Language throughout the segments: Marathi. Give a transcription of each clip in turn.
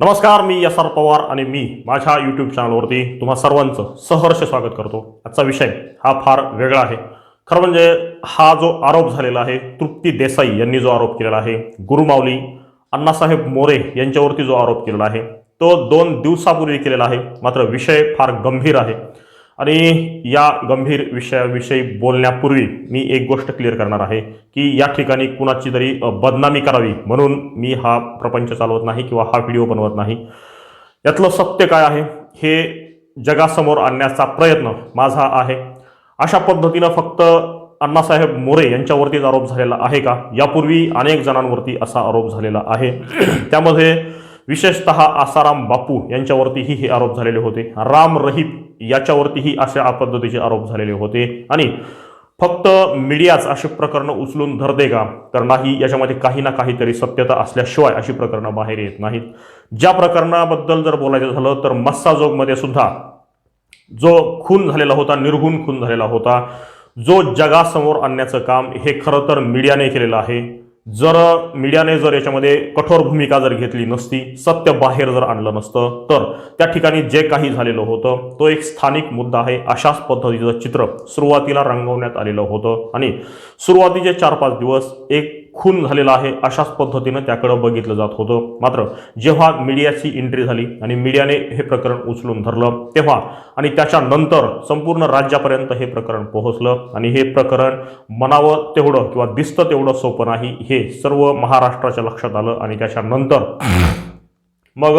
नमस्कार मी एस आर पवार आणि मी माझ्या यूट्यूब चॅनलवरती तुम्हा सर्वांचं सहर्ष स्वागत करतो. आजचा विषय हा फार वेगळा आहे. खरं म्हणजे हा जो आरोप झालेला आहे तृप्ती देसाई यांनी जो आरोप केलेला आहे गुरुमाऊली अण्णासाहेब मोरे यांच्यावरती जो आरोप केलेला आहे तो दोन दिवसापूर्वी केलेला आहे मात्र विषय फार गंभीर आहे. आणि या गंभीर विषयाविषयी बोलण्यापूर्वी मी एक गोष्ट क्लिअर करणार आहे की या ठिकाणी कुणाची तरी बदनामी करावी म्हणून मी हा प्रपंच चालवत नाही किंवा हा व्हिडिओ बनवत नाही. यातलं सत्य काय आहे? हे जगासमोर आणण्याचा प्रयत्न माझा आहे. अशा पद्धतीनं फक्त अण्णासाहेब मोरे यांच्यावरतीच आरोप झालेला आहे का? यापूर्वी अनेक जणांवरती असा आरोप झालेला आहे. त्यामध्ये विशेषतः आसाराम बापू यांच्यावरतीही हे आरोप झालेले होते. राम रहीप याच्यावरतीही अशा पद्धतीचे आरोप झालेले होते. आणि फक्त मीडियाच अशी प्रकरणं उचलून धरते का? तर नाही याच्यामध्ये काही ना काहीतरी सत्यता असल्याशिवाय अशी प्रकरणं बाहेर येत नाहीत. ज्या प्रकरणाबद्दल जर बोलायचं झालं तर मस्साजोगमध्ये सुद्धा जो खून झालेला होता निर्घुण खून झालेला होता जो जगासमोर आणण्याचं काम हे खरं तर मीडियाने केलेलं आहे. जर मीडियाने जर याच्यामध्ये कठोर भूमिका जर घेतली नसती सत्य बाहेर जर आणलं नसतं तर त्या ठिकाणी जे काही झालेलं होतं तो एक स्थानिक मुद्दा आहे. अशाच पद्धतीचं चित्र सुरुवातीला रंगवण्यात आलेलं होतं. आणि सुरुवातीचे चार पाच दिवस एक खून झालेला आहे अशाच पद्धतीनं त्याकडं बघितलं जात होतं. मात्र जेव्हा मीडियाची एंट्री झाली आणि मीडियाने हे प्रकरण उचलून धरलं तेव्हा आणि त्याच्यानंतर संपूर्ण राज्यापर्यंत हे प्रकरण पोहोचलं. आणि हे प्रकरण मनावं तेवढं किंवा दिसतं तेवढं सोपं नाही हे सर्व महाराष्ट्राच्या लक्षात आलं आणि त्याच्यानंतर मग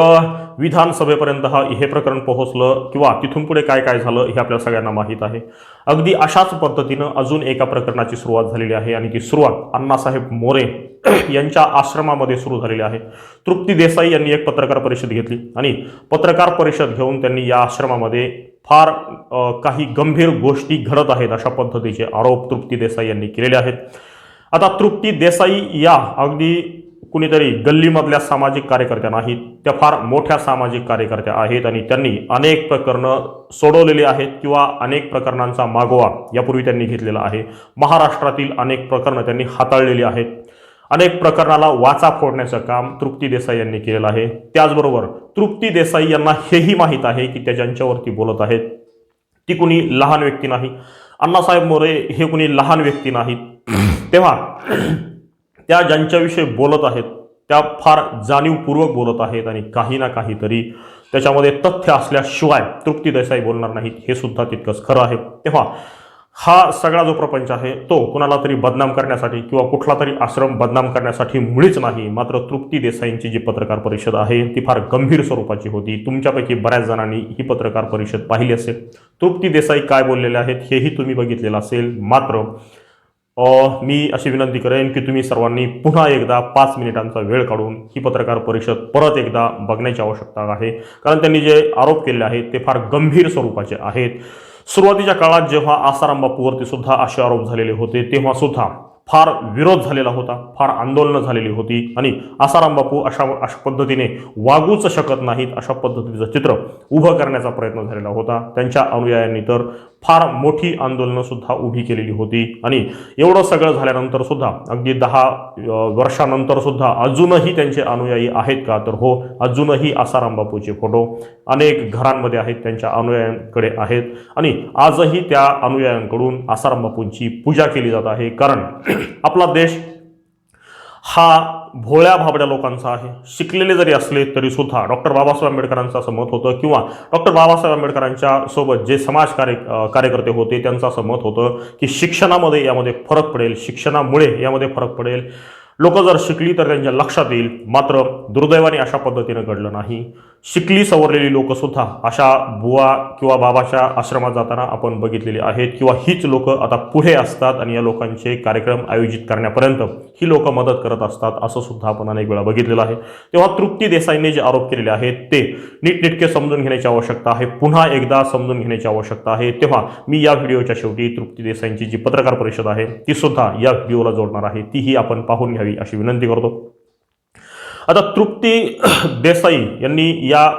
विधानसभेपर्यंत हा हे प्रकरण पोहोचलं किंवा तिथून पुढे काय काय झालं हे आपल्या सगळ्यांना माहीत आहे. अगदी अशाच पद्धतीनं अजून एका प्रकरणाची सुरुवात झालेली आहे आणि ती सुरुवात अण्णासाहेब मोरे यांच्या आश्रमामध्ये सुरू झालेली आहे. तृप्ती देसाई यांनी एक पत्रकार परिषद घेतली आणि पत्रकार परिषद घेऊन त्यांनी या आश्रमामध्ये फार काही गंभीर गोष्टी घडत आहेत अशा पद्धतीचे आरोप तृप्ती देसाई यांनी केलेले आहेत. आता तृप्ती देसाई या अगदी कुणीतरी गल्लीमधल्या सामाजिक कार्यकर्त्या नाहीत त्या फार मोठ्या सामाजिक कार्यकर्त्या आहेत आणि त्यांनी अनेक प्रकरणं सोडवलेली आहेत किंवा अनेक प्रकरणांचा मागोवा यापूर्वी त्यांनी घेतलेला आहे. महाराष्ट्रातील अनेक प्रकरणं त्यांनी हाताळलेली आहेत. अनेक प्रकरणाला वाचा फोडण्याचं काम तृप्ती देसाई यांनी केलेलं आहे. त्याचबरोबर तृप्ती देसाई यांना हेही माहीत आहे की त्या ज्यांच्यावरती बोलत आहेत ती कुणी लहान व्यक्ती नाही. अण्णासाहेब मोरे हे कुणी लहान व्यक्ती नाहीत. तेव्हा त्या ज्यांच्याविषयी बोलत आहेत त्या फार जाणीवपूर्वक बोलत आहेत आणि काही ना काहीतरी त्याच्यामध्ये तथ्य असल्याशिवाय तृप्ती देसाई बोलणार नाहीत हे सुद्धा तितकंच खरं आहे. तेव्हा हा सगळा जो प्रपंच आहे तो कुणाला तरी बदनाम करण्यासाठी किंवा कुठला तरी आश्रम बदनाम करण्यासाठी मुळीच नाही मात्र तृप्ती देसाईंची जी पत्रकार परिषद आहे ती फार गंभीर स्वरूपाची होती. तुमच्यापैकी बऱ्याच जणांनी ही पत्रकार परिषद पाहिली असेल. तृप्ती देसाई काय बोललेले आहेत हेही तुम्ही बघितलेलं असेल. मात्र मी अशी विनंती करेन की तुम्ही सर्वांनी पुन्हा एकदा पाच मिनिटांचा वेळ काढून ही पत्रकार परिषद परत एकदा बघण्याची आवश्यकता आहे. कारण त्यांनी जे आरोप केले आहेत ते फार गंभीर स्वरूपाचे आहेत. सुरुवातीच्या काळात जेव्हा आसाराम बापूवरती सुद्धा असे आरोप झालेले होते तेव्हा सुद्धा फार विरोध झालेला होता फार आंदोलनं झालेली होती. आणि आसाराम बापू अशा अशा पद्धतीने वागूच शकत नाहीत अशा पद्धतीचं चित्र उभं करण्याचा प्रयत्न झालेला होता. त्यांच्या अनुयायांनी तर फार मोठी आंदोलनं सुद्धा उभी केलेली होती. आणि एवढं सगळं झाल्यानंतर सुद्धा अगदी दहा वर्षानंतर सुद्धा अजूनही त्यांचे अनुयायी आहेत का? तर हो अजूनही आसाराम बापूचे फोटो अनेक घरांमध्ये आहेत त्यांच्या अनुयायांकडे आहेत. आणि आजही त्या अनुयायांकडून आसाराम बापूंची पूजा केली जात आहे. कारण आपला देश हा भोळ्या भाबड्या लोकांचा आहे. शिकलेले जरी असले तरी सुद्धा डॉक्टर बाबासाहेब आंबेडकरांचं असं मत होतं किंवा डॉक्टर बाबासाहेब आंबेडकरांच्या सोबत जे समाज कार्य कार्यकर्ते होते त्यांचं असं मत होतं की शिक्षणामध्ये यामध्ये फरक पडेल शिक्षणामुळे यामध्ये फरक पडेल. लोक जर शिकली तर त्यांच्या लक्षात येईल. मात्र दुर्दैवाने अशा पद्धतीनं घडलं नाही. शिकली सवरलेली लोकसुद्धा अशा बुवा किंवा बाबाच्या आश्रमात जाताना आपण बघितलेली आहेत किंवा हीच लोक आता पुढे असतात आणि या लोकांचे कार्यक्रम आयोजित करण्यापर्यंत ही लोक मदत करत असतात असं सुद्धा आपण अनेक वेळा बघितलेलं आहे. तेव्हा तृप्ती देसाईंनी जे आरोप केलेले आहेत ते नीटनेटके समजून घेण्याची आवश्यकता आहे. पुन्हा एकदा समजून घेण्याची आवश्यकता आहे. तेव्हा मी या व्हिडिओच्या शेवटी तृप्ती देसाईंची जी पत्रकार परिषद आहे ती सुद्धा या व्हिडिओला जोडणार आहे. तीही आपण पाहून घ्यावी अशी विनंती करतो. आता तृप्ती देसाई यांनी या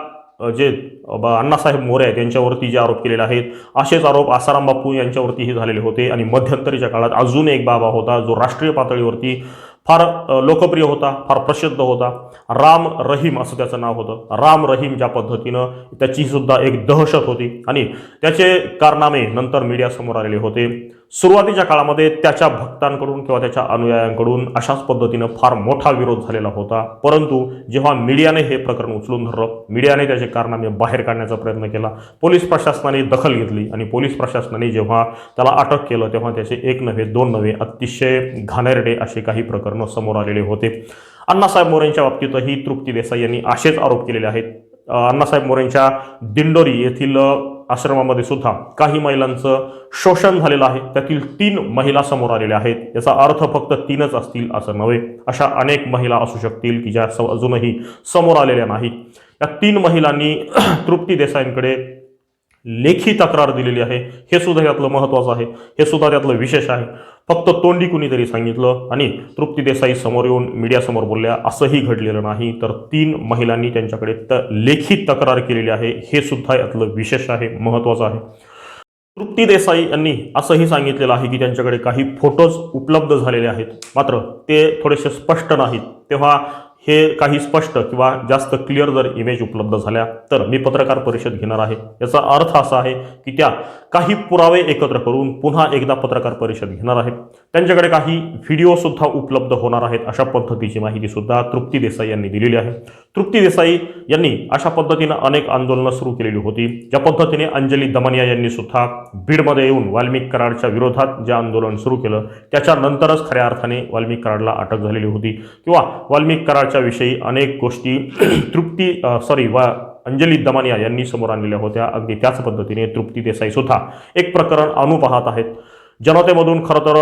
जे अण्णासाहेब मोरे आहेत यांच्यावरती जे आरोप केलेले आहेत असेच आरोप आसाराम बापू यांच्यावरतीही झालेले होते आणि मध्यंतरीच्या काळात अजून एक बाबा होता जो राष्ट्रीय पातळीवरती फार लोकप्रिय होता फार प्रसिद्ध होता. राम रहीम असं त्याचं नाव होतं. राम रहीम ज्या पद्धतीनं त्याची सुद्धा एक दहशत होती आणि त्याचे कारनामे नंतर मीडियासमोर आलेले होते. सुरुवातीच्या काळामध्ये त्याच्या भक्तांकडून किंवा त्याच्या अनुयायांकडून अशाच पद्धतीनं फार मोठा विरोध झालेला होता. परंतु जेव्हा मीडियाने हे प्रकरण उचलून धरलं मीडियाने त्याचे कारनामे बाहेर काढण्याचा प्रयत्न केला पोलीस प्रशासनाने दखल घेतली आणि पोलीस प्रशासनाने जेव्हा त्याला अटक केलं तेव्हा त्याचे एक नव्हे दोन नव्हे अतिशय घाणेरडे असे काही प्रकरणं समोर आलेले होते. अण्णासाहेब मोरेंच्या बाबतीतही तृप्ती देसाई यांनी असेच आरोप केलेले आहेत. अण्णासाहेब मोरेंच्या दिंडोरी येथील आश्रमामध्ये सुद्धा काही महिलांचं शोषण झालेलं आहे. त्यातील तीन महिला समोर आलेल्या आहेत. याचा अर्थ फक्त तीनच असतील असं नव्हे. अशा अनेक महिला असू शकतील की ज्या अजूनही समोर आलेल्या नाहीत. या तीन महिलांनी तृप्ती देसाईंकडे लेखी तक्रार दिलेली आहे. हे सुद्धा यातलं महत्त्वाचं आहे. हे सुद्धा त्यातलं विशेष आहे. फक्त तोंडी कुणीतरी सांगितलं आणि तृप्ती देसाई समोर येऊन मीडियासमोर बोलल्या असंही घडलेलं नाही. तर तीन महिलांनी त्यांच्याकडे त लेखी तक्रार केलेली आहे. हे सुद्धा यातलं विशेष आहे महत्त्वाचं आहे. तृप्ती देसाई यांनी असंही सांगितलेलं आहे की त्यांच्याकडे काही फोटोज उपलब्ध झालेले आहेत. मात्र ते थोडेसे स्पष्ट नाहीत. तेव्हा हे काही स्पष्ट किंवा जास्त क्लिअर जर इमेज उपलब्ध झाल्या तर मी पत्रकार परिषद घेणार आहे. याचा अर्थ असा आहे की त्या काही पुरावे एकत्र करून पुन्हा एकदा पत्रकार परिषद घेणार आहेत. त्यांच्याकडे काही व्हिडिओसुद्धा उपलब्ध होणार आहेत अशा पद्धतीची माहितीसुद्धा तृप्ती देसाई यांनी दिलेली आहे. तृप्ती देसाई यांनी अशा पद्धतीनं अनेक आंदोलनं सुरू केलेली होती. ज्या पद्धतीने अंजली दमनिया यांनी सुद्धा बीडमध्ये येऊन वाल्मिक कराडच्या विरोधात जे आंदोलन सुरू केलं त्याच्यानंतरच खऱ्या अर्थाने वाल्मिक कराडला अटक झालेली होती. किंवा वाल्मिक कराडच्या विषयी अनेक गोष्टी तृप्ती सॉरी वा अंजली दमानिया यांनी समोर आणलेल्या होत्या. अगदी त्याच पद्धतीने तृप्ती देसाई सुद्धा एक प्रकरण आणू पाहत आहेत. जनतेमधून खरं तर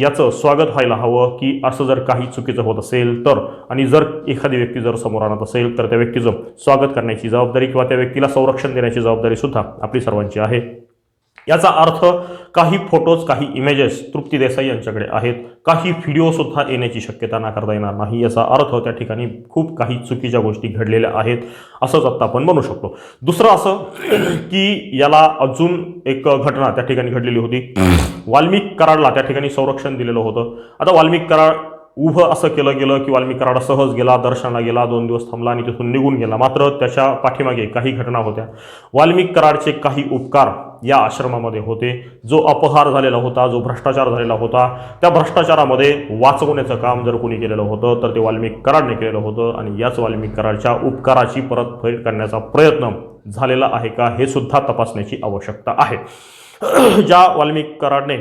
याचं स्वागत व्हायला हवं की असं जर काही चुकीचं होत असेल तर आणि जर एखादी व्यक्ती जर समोर आणत असेल तर त्या व्यक्तीचं स्वागत करण्याची जबाबदारी किंवा त्या व्यक्तीला संरक्षण देण्याची जबाबदारी सुद्धा आपली सर्वांची आहे. याचा अर्थ काही फोटोज काही इमेजेस तृप्ती देसाई यांच्याकडे आहेत. काही व्हिडिओसुद्धा येण्याची शक्यता नाकारता येणार नाही. याचा अर्थ त्या ठिकाणी खूप काही चुकीच्या गोष्टी घडलेल्या आहेत असंच आत्ता आपण म्हणू शकतो. दुसरं असं की याला अजून एक घटना त्या ठिकाणी घडलेली होती. वाल्मिक कराडला त्या ठिकाणी संरक्षण दिलेलं होतं. आता वाल्मिक कराड उभं असं केलं गेलं की वाल्मी कराड सहज गेला दर्शनाला गेला दोन दिवस थांबला आणि तिथून निघून गेला. मात्र त्याच्या पाठीमागे काही घटना होत्या. वाल्मिक कराडचे काही उपकार या आश्रमामध्ये होते. जो अपहार झालेला होता जो भ्रष्टाचार झालेला होता त्या भ्रष्टाचारामध्ये वाचवण्याचं काम जर कोणी केलेलं होतं तर ते वाल्मिक कराडने केलेलं होतं आणि याच वाल्मिक कराडच्या उपकाराची परतफेड करण्याचा प्रयत्न झालेला आहे का हे सुद्धा तपासण्याची आवश्यकता आहे. ज्या वाल्मिक कराडने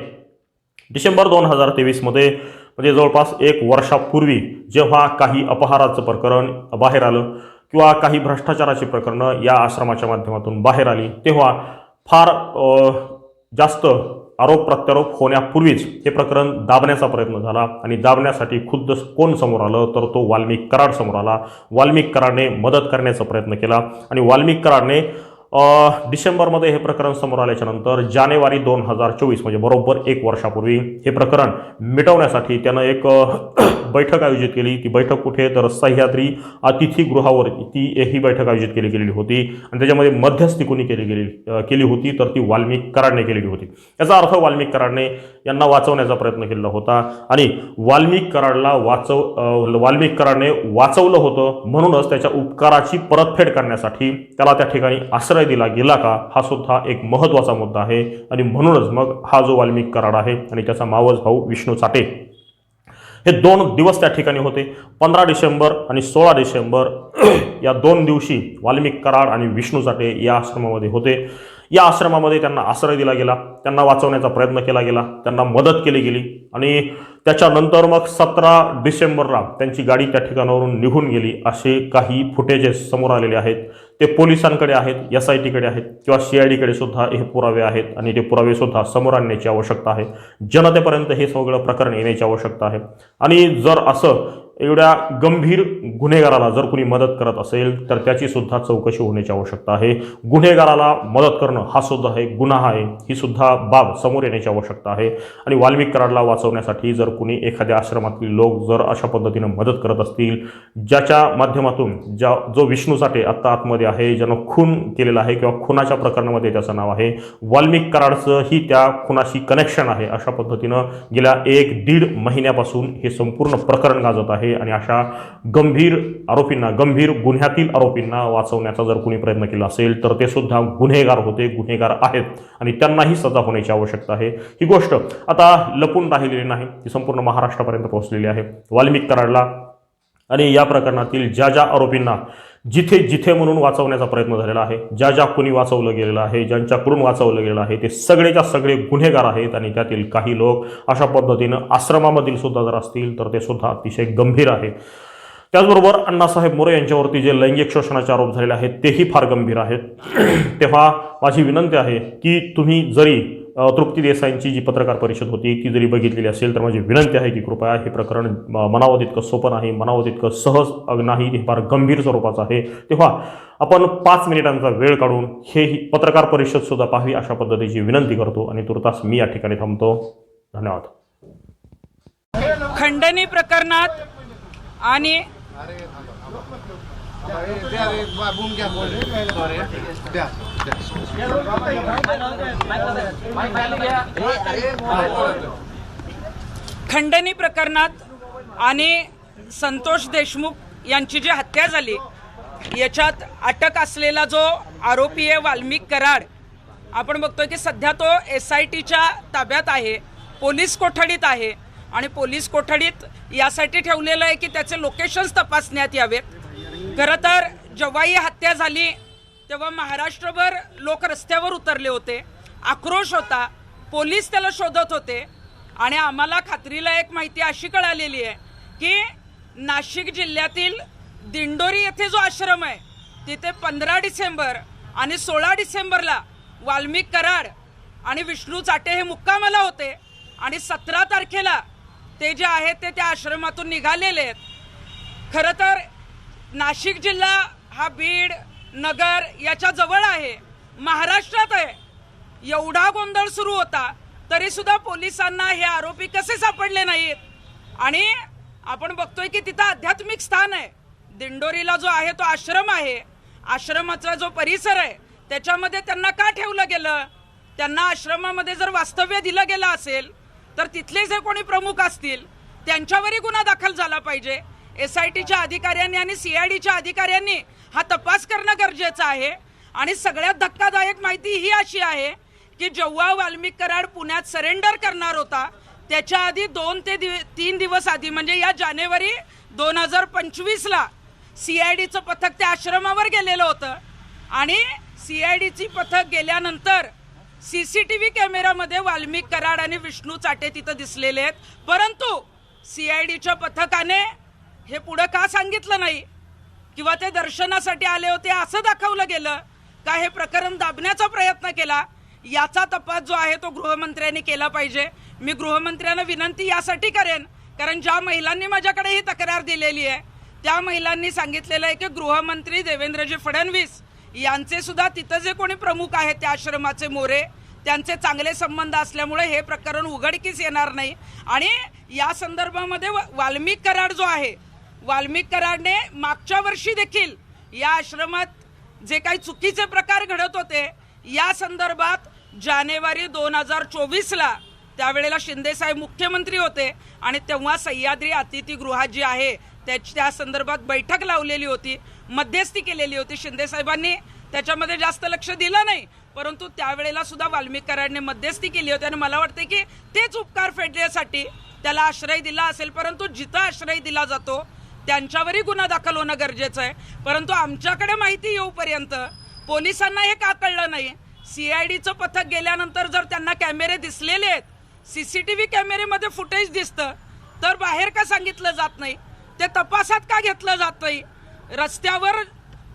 डिसेंबर दोन हजार तेवीसमध्ये म्हणजे जवळपास एक वर्षापूर्वी जेव्हा काही अपहाराचं प्रकरण बाहेर आलं किंवा काही भ्रष्टाचाराची प्रकरणं या आश्रमाच्या माध्यमातून बाहेर आली तेव्हा फार जास्त आरोप प्रत्यारोप होण्यापूर्वीच हे प्रकरण दाबण्याचा प्रयत्न झाला आणि दाबण्यासाठी खुद्द कोण समोर आलं तर तो वाल्मिक कराड समोर आला. वाल्मिक कराडने मदत करण्याचा प्रयत्न केला आणि वाल्मिक कराडने डिसेंबरमध्ये हे प्रकरण समोर आल्याच्यानंतर जानेवारी दोन हजार चोवीस म्हणजे बरोबर एक वर्षापूर्वी हे प्रकरण मिटवण्यासाठी त्यानं एक बैठक आयोजित केली. ती बैठक कुठे? तर सह्याद्री अतिथीगृहावर ती ही बैठक आयोजित केली गेलेली होती. आणि त्याच्यामध्ये मध्यस्थी कोणी केली गेली केली होती तर ती वाल्मिक कराडने केलेली होती. याचा अर्थ वाल्मिक कराडने यांना वाचवण्याचा प्रयत्न केलेला होता आणि वाल्मिक कराडला वाचव वाल्मिक कराडने वाचवलं होतं. म्हणूनच त्याच्या उपकाराची परतफेड करण्यासाठी त्याला त्या ठिकाणी आश्रय दिला गेला का हा सुद्धा एक महत्त्वाचा मुद्दा आहे. आणि म्हणूनच मग हा जो वाल्मिक कराड आहे आणि त्याचा मावस भाऊ विष्णू चाटे हे दोन दिवस त्या ठिकाणी होते. पंधरा डिसेंबर आणि सोळा डिसेंबर या दोन दिवशी वाल्मिक कराड आणि विष्णू चाटे या आश्रमामध्ये होते. या आश्रमामध्ये त्यांना आश्रय दिला गेला त्यांना वाचवण्याचा प्रयत्न केला गेला त्यांना मदत केली गेली आणि त्याच्यानंतर मग सतरा डिसेंबरला त्यांची गाडी त्या ठिकाणावरून निघून गेली असे काही फुटेजेस समोर आलेले आहेत. ते पोलिसांकडे आहेत एस आय टीकडे आहेत किंवा सी आय डीकडे सुद्धा हे पुरावे आहेत आणि ते पुरावे सुद्धा समोर आणण्याची आवश्यकता आहे. जनतेपर्यंत हे सगळं प्रकरण येण्याची आवश्यकता आहे. आणि जर असं एवढ्या गंभीर गुन्हेगाराला जर कुणी मदत करत असेल तर त्याची सुद्धा चौकशी होण्याची आवश्यकता आहे. गुन्हेगाराला मदत करणं हा सुद्धा एक गुन्हा आहे ही सुद्धा बाब समोर येण्याची आवश्यकता आहे. आणि वाल्मिक कराडला वाचवण्यासाठी जर कुणी एखाद्या आश्रमातील लोक जर अशा पद्धतीनं मदत करत असतील ज्याच्या माध्यमातून ज्या जो विष्णू साठे आत्ता आतमध्ये आहे ज्यानं खून केलेला आहे किंवा खुनाच्या प्रकरणामध्ये त्याचं नाव आहे. वाल्मिक कराडचं ही त्या खुनाशी कनेक्शन आहे. अशा पद्धतीनं गेल्या एक दीड महिन्यापासून हे संपूर्ण प्रकरण गाजत आहे आणि अशा गंभीर आरोपींना गंभीर गुन्ह्यातील आरोपींना वाचवण्याचा जर कोणी प्रयत्न केला असेल तर ते सुद्धा गुन्हेगार होते गुन्हेगार आहेत आणि त्यांनाही सजा होण्याची आवश्यकता आहे. ही गोष्ट आता लपून राहिलेली नाही ती संपूर्ण महाराष्ट्रापर्यंत पोहोचलेली आहे. वाल्मिक कराडला आणि या प्रकरणातील ज्या ज्या आरोपींना जिथे जिथे म्हणून वाचवण्याचा प्रयत्न झालेला आहे ज्या ज्या कुणी वाचवलं गेलेलं आहे ज्यांच्याकडून वाचवलं गेलेलं आहे ते सगळेच्या सगळे गुन्हेगार आहेत आणि त्यातील काही लोक अशा पद्धतीनं आश्रमामधील सुद्धा जर असतील तर ते सुद्धा अतिशय गंभीर आहेत. त्याचबरोबर अण्णासाहेब मोरे यांच्यावरती जे लैंगिक शोषणाचे आरोप झालेले आहेत तेही फार गंभीर आहेत. तेव्हा माझी विनंती आहे की तुम्ही जरी तृप्ती देसाईंची जी पत्रकार परिषद होती ती जरी बघितलेली असेल तर माझी विनंती आहे की कृपया हे प्रकरण मनावं तितकं सोपं नाही मनावं तितकं सहज नाही हे फार गंभीर स्वरूपाचं आहे तेव्हा आपण पाच मिनिटांचा वेळ काढून हे ही पत्रकार परिषद सुद्धा पाहावी अशा पद्धतीची विनंती करतो आणि तुर्तास मी या ठिकाणी थांबतो धन्यवाद खंडणी प्रकरणात आणि द्या खंडणी प्रकरणात आणि संतोष देशमुख यांची जी हत्या झाली याच्यात अटक असलेला जो आरोपी आहे वाल्मिक कराड आपण बघतोय की सध्या तो एस आय टीच्या ताब्यात आहे पोलीस कोठडीत आहे आणि पोलीस कोठडीत यासाठी ठेवलेलं आहे की त्याचे लोकेशन्स तपासण्यात यावेत. खरं तर जेव्हा ही हत्या झाली तेव्हा महाराष्ट्रभर लोक रस्त्यावर उतरले होते. आक्रोश होता. पोलीस त्याला शोधत होते. आणि आम्हाला खात्रीला एक माहिती अशी कळालेली आहे की नाशिक जिल्ह्यातील दिंडोरी येथे जो आश्रम आहे तिथे पंधरा डिसेंबर आणि सोळा डिसेंबरला वाल्मिक कराड आणि विष्णू चाटे हे मुक्कामाला होते. आणि सतरा तारखेला ते जे आहेत ते त्या आश्रमातून निघालेले आहेत. खरं तर नाशिक जिल्हा हा बीड नगर याच्या जवळ आहे. महाराष्ट्रात आहे. एवढा गोंधळ सुरू होता तरी सुद्धा पोलिसांना हे आरोपी कसे सापडले नाहीत? आणि आपण बघतोय की तिथं आध्यात्मिक स्थान आहे. दिंडोरीला जो आहे तो आश्रम आहे. आश्रमाचा जो परिसर आहे त्याच्यामध्ये त्यांना का ठेवलं गेलं? त्यांना आश्रमामध्ये जर वास्तव्य दिलं गेलं असेल तर तिथले जे कोणी प्रमुख असतील त्यांच्यावरही गुन्हा दाखल झाला पाहिजे. एस आय टीच्या अधिकाऱ्यांनी आणि सी आय डीच्या अधिकाऱ्यांनी हा तपास करणं गरजेचं आहे. आणि सगळ्यात धक्कादायक माहिती ही अशी आहे की जेव्हा वाल्मिक कराड पुण्यात सरेंडर करणार होता. त्याच्या आधी दोन ते दिव तीन दिवस आधी म्हणजे या जानेवारी दोन हजार पंचवीसला सी आय डीचं पथक त्या आश्रमावर गेलेलं होतं. आणि सी आय डीची पथक गेल्यानंतर सी सी टी व्ही कॅमेरामध्ये वाल्मिक कराड आणि विष्णू चाटे तिथं दिसलेले आहेत. परंतु सी आय डीच्या पथकाने हे पुढं का सांगितलं नाही? किंवा ते दर्शनासाठी आले होते असं दाखवलं गेलं का हे प्रकरण दाबण्याचा प्रयत्न केला? याचा तपास जो आहे तो गृहमंत्र्यांनी केला पाहिजे. मी गृहमंत्र्यांना विनंती यासाठी करेन कारण ज्या महिलांनी माझ्याकडे ही तक्रार दिलेली आहे त्या महिलांनी सांगितलेलं आहे की गृहमंत्री देवेंद्रजी फडणवीस यांचे सुद्धा तिथं जे कोणी प्रमुख आहेत त्या आश्रमाचे मोरे त्यांचे चांगले संबंध असल्यामुळे हे प्रकरण उघडकीस येणार नाही. आणि या संदर्भामध्ये वाल्मिक कराड जो आहे वाल्मिककरांनी मागच्या वर्षी देखील या आश्रमात जे काही चुकीचे प्रकार घडत होते या संदर्भात जानेवारी दोन हजार चोवीसला त्यावेळेला शिंदेसाहेब मुख्यमंत्री होते आणि तेव्हा सह्याद्री अतिथीगृहात जी आहे त्याची त्या संदर्भात बैठक लावलेली होती मध्यस्थी केलेली होती. शिंदेसाहेबांनी त्याच्यामध्ये जास्त लक्ष दिलं नाही परंतु त्यावेळेला सुद्धा वाल्मिकरांनी मध्यस्थी केली होती आणि मला वाटते की तेच उपकार फेडण्यासाठी त्याला आश्रय दिला असेल परंतु जिथं आश्रय दिला जातो त्यांच्यावरही गुन्हा दाखल होणं गरजेचं आहे. परंतु आमच्याकडे माहिती येऊपर्यंत पोलिसांना हे का कळलं नाही? सी आय डीचं पथक गेल्यानंतर जर त्यांना कॅमेरे दिसलेले आहेत सी सी टी व्ही कॅमेरेमध्ये फुटेज दिसतं तर बाहेर का सांगितलं जात नाही? ते तपासात का घेतलं जात नाही? रस्त्यावर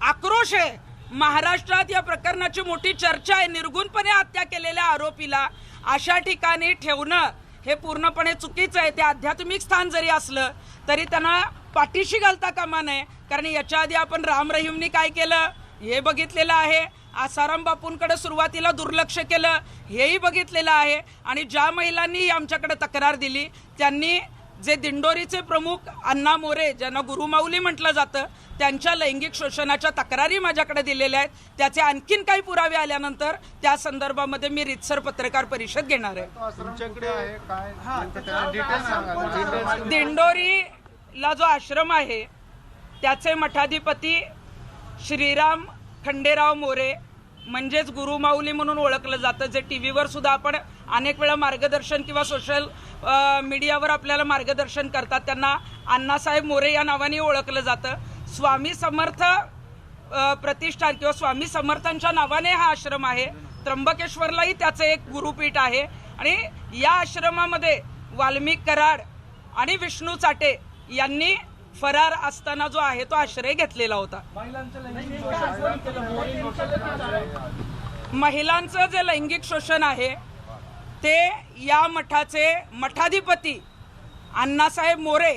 आक्रोश आहे. महाराष्ट्रात या प्रकरणाची मोठी चर्चा आहे. निर्गुणपणे हत्या केलेल्या आरोपीला अशा ठिकाणी ठेवणं हे पूर्णपणे चुकीचं आहे. ते आध्यात्मिक स्थान जरी असलं तरी त्यांना पाठीशी घालता कामा नये. कारण याच्या आधी आपण राम रहीमनी काय केलं? हे बघितलेलं आहे. आसाराम बापूंकडे सुरुवातीला दुर्लक्ष केलं. हेही बघितलेलं आहे. आणि ज्या महिलांनी आमच्याकडे तक्रार दिली त्यांनी जे दिंडोरीचे प्रमुख अण्णा मोरे ज्यांना गुरुमाऊली म्हटलं जातं त्यांच्या लैंगिक शोषणाच्या तक्रारी माझ्याकडे दिलेल्या आहेत. त्याचे आणखीन काही पुरावे आल्यानंतर त्या संदर्भामध्ये मी रितसर पत्रकार परिषद घेणार आहे. तुमच्याकडे ला जो आश्रम आहे त्याचे मठाधिपती श्रीराम खंडेराव मोरे म्हणजेच गुरुमाऊली म्हणून ओळखलं जातं जे टी व्हीवर सुद्धा आपण अनेक वेळा मार्गदर्शन किंवा सोशल मीडियावर आपल्याला मार्गदर्शन करतात. त्यांना अण्णासाहेब मोरे या नावाने ओळखलं जातं. स्वामी समर्थ प्रतिष्ठान किंवा स्वामी समर्थांच्या नावाने हा आश्रम आहे. त्र्यंबकेश्वरलाही त्याचं एक गुरुपीठ आहे. आणि या आश्रमामध्ये वाल्मिक कराड आणि विष्णू चाटे यांनी फरार असताना जो आहे तो आश्रय घेतलेला होता. महिलांचं जे लैंगिक शोषण आहे ते या मठाचे मठाधिपती अण्णासाहेब मोरे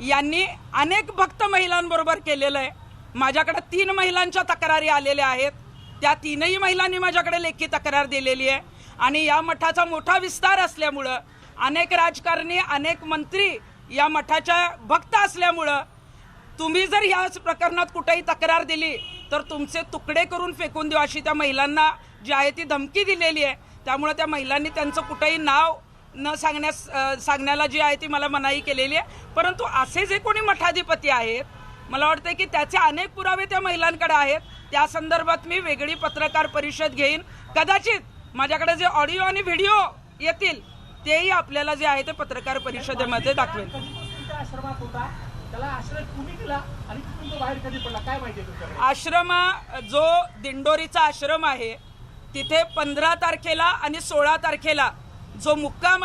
यांनी अनेक भक्त महिलांबरोबर केलेलं आहे. माझ्याकडे तीन महिलांच्या तक्रारी आलेल्या आहेत. त्या तीनही महिलांनी माझ्याकडे लेखी तक्रार दिलेली आहे. आणि या मठाचा मोठा विस्तार असल्यामुळं अनेक राजकारणी अनेक मंत्री या मठाच्या भक्त असल्यामुळं तुम्ही जर याच प्रकरणात कुठेही तक्रार दिली तर तुमचे तुकडे करून फेकून देऊ अशी त्या महिलांना जी आहे ती धमकी दिलेली आहे. त्यामुळे त्या महिलांनी त्यांचं कुठेही नाव न सांगण्यास सांगण्याला जी आहे ती मला मनाई केलेली आहे. परंतु असे जे कोणी मठाधिपती आहेत मला वाटतं की त्याचे अनेक पुरावे त्या महिलांकडे आहेत. त्या संदर्भात मी वेगळी पत्रकार परिषद घेईन. कदाचित माझ्याकडे जे ऑडिओ आणि व्हिडिओ येतील तेही आपल्याला जे आहे ते पत्रकार परिषदेमध्ये दाखवेल. आश्रमा जो दिंडोरीचा आश्रम आहे तिथे पंधरा तारखेला आणि सोळा तारखेला जो मुक्काम